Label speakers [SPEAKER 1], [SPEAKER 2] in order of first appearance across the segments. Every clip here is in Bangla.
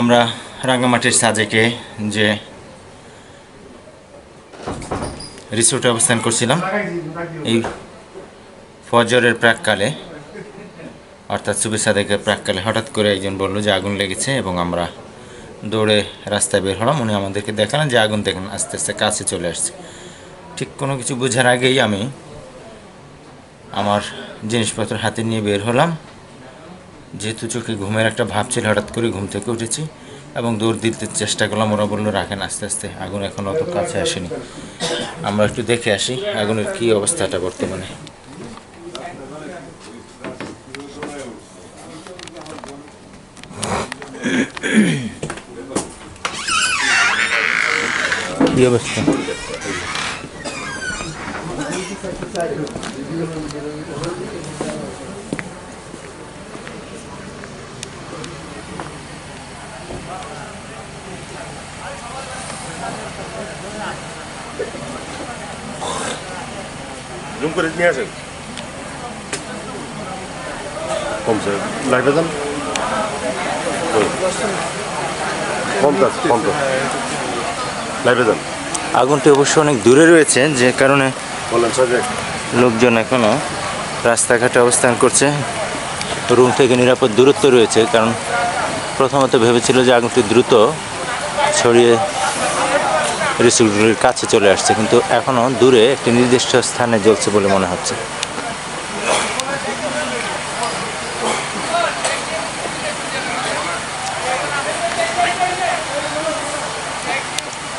[SPEAKER 1] আমরা রাঙ্গামাটির সাজেকে যে রিসোর্টে অবস্থান করছিলাম, এই ফজরের প্রাককালে, অর্থাৎ সুবে সাদেকের প্রাককালে হঠাৎ করে একজন বলল যে আগুন লেগেছে এবং আমরা দৌড়ে রাস্তায় বের হলাম। উনি আমাদেরকে দেখালেন যে আগুন দেখেন, আস্তে আস্তে কাছে চলে আসছে। ঠিক কোনো কিছু বোঝার আগেই আমি আমার জিনিসপত্র হাতে নিয়ে বের হলাম। যেহেতু চোখে ঘুমের একটা ভাব ছিল, হঠাৎ করে ঘুম থেকে উঠেছি এবং দৌড় দিতে চেষ্টা করলাম। ওরা বলল, রাখেন, আস্তে আস্তে, আগুন এখন অত কাছে আসেনি। আমরা একটু দেখে আসি আগুনের কী অবস্থাটা বর্তমানে। অবস্থা?
[SPEAKER 2] জুম করে নিয়ে আসেন কমছে লাইভে যান। পঞ্চাশ পঞ্চাশ লাইভে যান
[SPEAKER 1] আগুনটি অবশ্য অনেক দূরে রয়েছে যে কারণে লোকজন এখনও রাস্তাঘাটে অবস্থান করছে। রুম থেকে নিরাপদ দূরত্ব রয়েছে কারণ প্রথমত ভেবেছিল যে আগুনটি দ্রুত ছড়িয়ে রিসোর্টগুলির কাছে চলে আসছে, কিন্তু এখনও দূরে একটি নির্দিষ্ট স্থানে জ্বলছে বলে মনে হচ্ছে।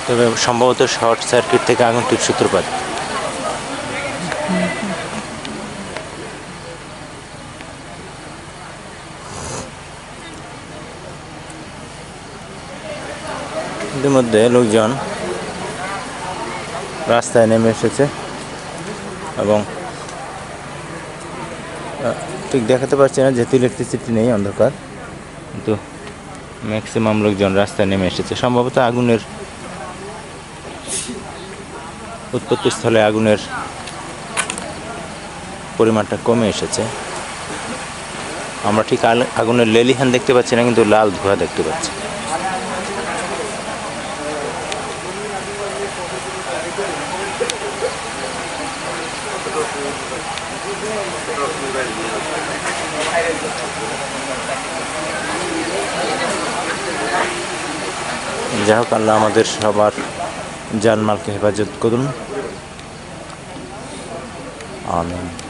[SPEAKER 1] তবে সম্ভবত শর্ট সার্কিট থেকে আগুনটির সূত্রপাত। ইতিমধ্যে লোকজন রাস্তায় নেমে এসেছে এবং ঠিক দেখাতে পারছি না যেহেতু ইলেকট্রিসিটি নেই, অন্ধকার। কিন্তু ম্যাক্সিমাম লোকজন রাস্তায় নেমে এসেছে। সম্ভবত আগুনের উৎপত্তিস্থলে আগুনের পরিমাণটা কমে এসেছে। আমরা ঠিক আগুনের লেলিহান দেখতে পাচ্ছি না, কিন্তু লাল ধোঁয়া দেখতে পাচ্ছি। যাই হোক আল্লাহ আমাদের সবার জানমালকে হেফাজত করুন। আমিন।